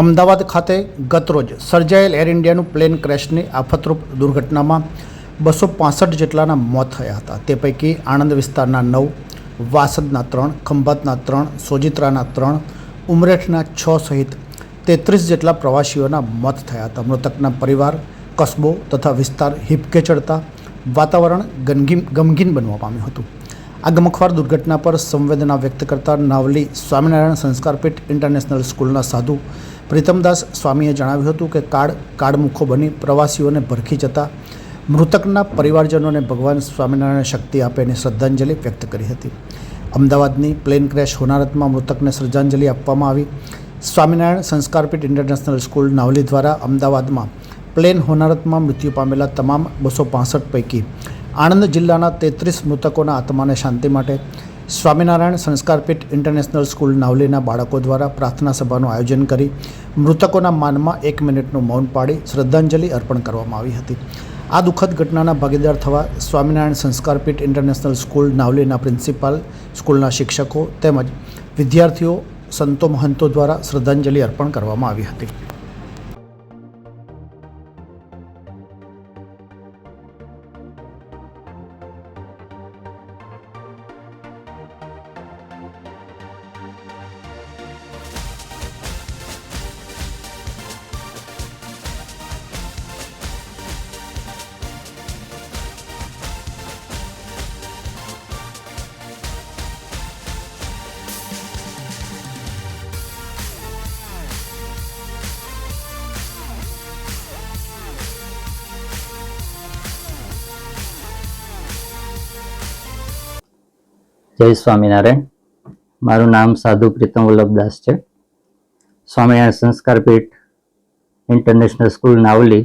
અમદાવાદ ખાતે ગતરોજ સર્જાયેલ air ઇન્ડિયાનું plane ક્રેશની આફતરૂપ દુર્ઘટનામાં બસો પાસઠ જેટલાના મોત થયા હતા. તે પૈકી આણંદ વિસ્તારના નવ, વાસદના ત્રણ, ખંભાતના ત્રણ, સોજિત્રાના ત્રણ, ઉમરેઠના છ સહિત તેત્રીસ જેટલા પ્રવાસીઓના મોત થયા હતા. મૃતકના પરિવાર, કસ્બો તથા વિસ્તાર હિપકે ચડતા વાતાવરણ ગમગીન બનવા પામ્યું હતું. આ ગમખવાર દુર્ઘટના પર સંવેદના વ્યક્ત કરતા નાવલી સ્વામિનારાયણ સંસ્કારપીઠ ઇન્ટરનેશનલ સ્કૂલના સાધુ પ્રીતમદાસ સ્વામીએ જણાવ્યું હતું કે કાળ કાળમુખો બની પ્રવાસીઓને ભરખી જતા મૃતકના પરિવારજનોને ભગવાન સ્વામિનારાયણ શક્તિ આપે એની શ્રદ્ધાંજલિ વ્યક્ત કરી હતી. અમદાવાદની પ્લેન ક્રેશ હોનારતમાં મૃતકને શ્રદ્ધાંજલિ આપવામાં આવી. સ્વામિનારાયણ સંસ્કારપીઠ ઇન્ટરનેશનલ સ્કૂલ નાવલી દ્વારા અમદાવાદમાં પ્લેન હોનારતમાં મૃત્યુ પામેલા તમામ બસો પૈકી આણંદ જિલ્લાના તેત્રીસ મૃતકોના આત્માને શાંતિ માટે સ્વામિનારાયણ સંસ્કારપીઠ ઇન્ટરનેશનલ સ્કૂલ નાવલીના બાળકો દ્વારા પ્રાર્થના સભાનું આયોજન કરી મૃતકોના માનમાં એક મિનિટનું મૌન પાડી શ્રદ્ધાંજલિ અર્પણ કરવામાં આવી હતી. આ દુઃખદ ઘટનાના ભાગીદાર થવા સ્વામિનારાયણ સંસ્કારપીઠ ઇન્ટરનેશનલ સ્કૂલ નાવલીના પ્રિન્સિપાલ, સ્કૂલના શિક્ષકો તેમજ વિદ્યાર્થીઓ, સંતો મહંતો દ્વારા શ્રદ્ધાંજલિ અર્પણ કરવામાં આવી હતી. જય સ્વામિનારાયણ. મારું નામ સાધુ પ્રીતમ વલ્લભદાસ છે. સ્વામિનારાયણ સંસ્કાર પીઠ ઇન્ટરનેશનલ સ્કૂલ નાવલી.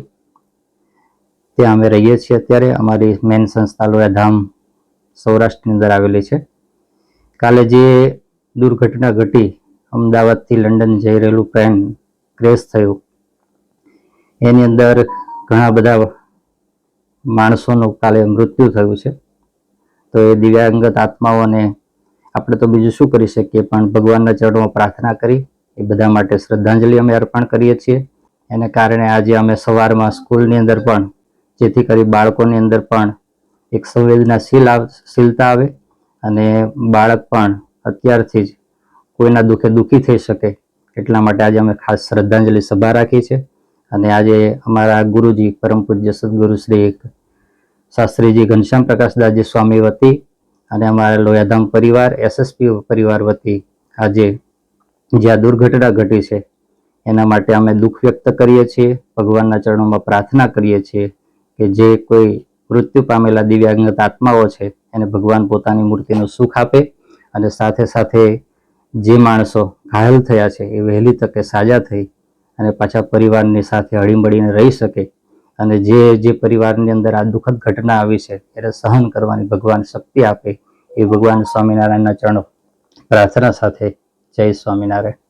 ત્યાં અમે રહીએ છીએ અત્યારે. અમારી મેન સંસ્થા લોયાધામ સૌરાષ્ટ્રની અંદર આવેલી છે. કાલે જે દુર્ઘટના ઘટી, અમદાવાદથી લંડન જઈ રહેલું ટ્રેન ક્રેશ થયું. એની અંદર ઘણા બધા માણસોનું કાલે મૃત્યુ થયું છે. તો એ દિવ્યાંગત આત્માઓને આપણે તો બીજું શું કરી શકીએ? પણ ભગવાનના ચરણોમાં પ્રાર્થના કરી. એ બધા માટે શ્રદ્ધાંજલિ અમે અર્પણ કરીએ છીએ. એને કારણે આજે અમે સવારમાં સ્કૂલની અંદર પણ, જેથી કરી બાળકોની અંદર પણ એક સંવેદનાશીલ શીલતા આવે અને બાળક પણ અત્યારથી જ કોઈના દુઃખે દુઃખી થઈ શકે એટલા માટે આજે અમે ખાસ શ્રદ્ધાંજલિ સભા રાખી છે. અને આજે અમારા ગુરુજી પરમ પૂજ્ય સદગુરુ શ્રી શાસ્ત્રીજી ઘનશ્યામ પ્રકાશદાસજી સ્વામી વતી અને અમારા લોયાધામ પરિવાર, એસએસપી પરિવાર વતી આજે જે આ દુર્ઘટના ઘટી છે, એના માટે અમે દુઃખ વ્યક્ત કરીએ છીએ, ભગવાનના ચરણોમાં પ્રાર્થના કરીએ છીએ કે જે કોઈ મૃત્યુ પામેલા દિવ્યાંગત આત્માઓ છે, એને ભગવાન પોતાની મૂર્તિનું સુખ આપે અને સાથે સાથે જે માણસો ઘાયલ થયા છે, એ વહેલી તકે સાજા થઈ અને પાછા પરિવારની સાથે હળીમળીને રહી શકે અને જે જે પરિવારની અંદર આ દુઃખદ ઘટના આવી છે, એને સહન કરવાની ભગવાન શક્તિ આપે એ ભગવાન સ્વામિનારાયણના ચરણો પ્રાર્થના સાથે જય સ્વામિનારાયણ.